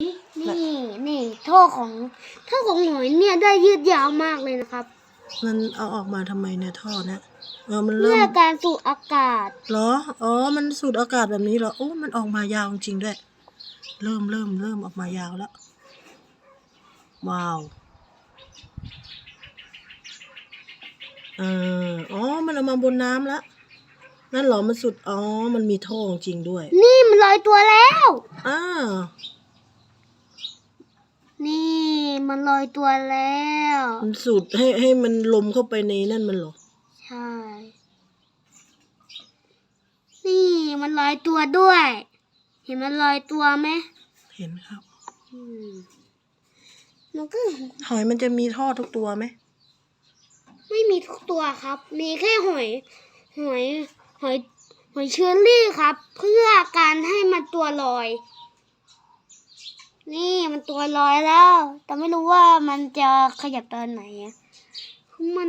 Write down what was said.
นี่นี่ท่อของท่อของหอยเนี่ยได้ยืดยาวมากเลยนะครับมันเอาออกมาทำไมเนี่ยท่อเนี่ยเออมันเริ่เพื่อมการสูดอากาศเหรออ๋อมันสูดอากาศแบบนี้เหรอโอ้มันออกมายาวจริงๆด้วย เริ่มเริ่มเริ่มออกมายาวแล้วว้าวเอออ๋อมันเอามาบนน้ำแล้วนั่นเหรอมันสุดอ๋อมันมีท่อจริงด้วย นี่มันลอยตัวแล้วอ้าวนี่ มันลอยตัวแล้ว มันสูดให้ให้มันลมเข้าไปในนั่นมันเหรอ ใช่ นี่มันลอยตัวด้วย เห็นมันลอยตัวไหมเห็นครับอืมมันก็หอยมันจะมีท่อทุกตัวไหมไม่มีทุกตัวครับ มีแค่หอย หอย หอย หอยเชอรี่ครับ เพื่อการให้มันตัวลอยนี่ มันตัวลอยแล้ว แต่ไม่รู้ว่ามันจะขยับตอนไหนอะมัน